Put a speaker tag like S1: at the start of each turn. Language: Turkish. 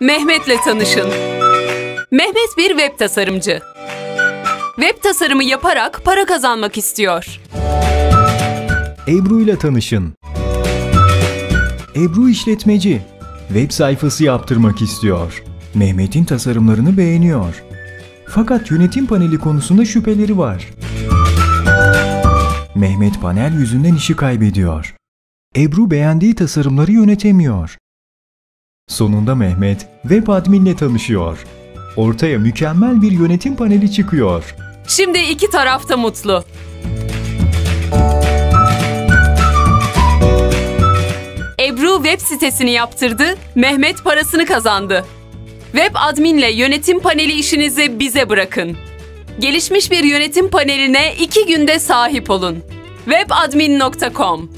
S1: Mehmet'le tanışın. Mehmet bir web tasarımcı. Web tasarımı yaparak para kazanmak istiyor.
S2: Ebru ile tanışın. Ebru işletmeci. Web sayfası yaptırmak istiyor. Mehmet'in tasarımlarını beğeniyor. Fakat yönetim paneli konusunda şüpheleri var. Mehmet panel yüzünden işi kaybediyor. Ebru beğendiği tasarımları yönetemiyor. Sonunda Mehmet web adminle tanışıyor. Ortaya mükemmel bir yönetim paneli çıkıyor.
S1: Şimdi iki tarafta mutlu. Ebru web sitesini yaptırdı, Mehmet parasını kazandı. Web adminle yönetim paneli işinizi bize bırakın. Gelişmiş bir yönetim paneline iki günde sahip olun. webadmin.com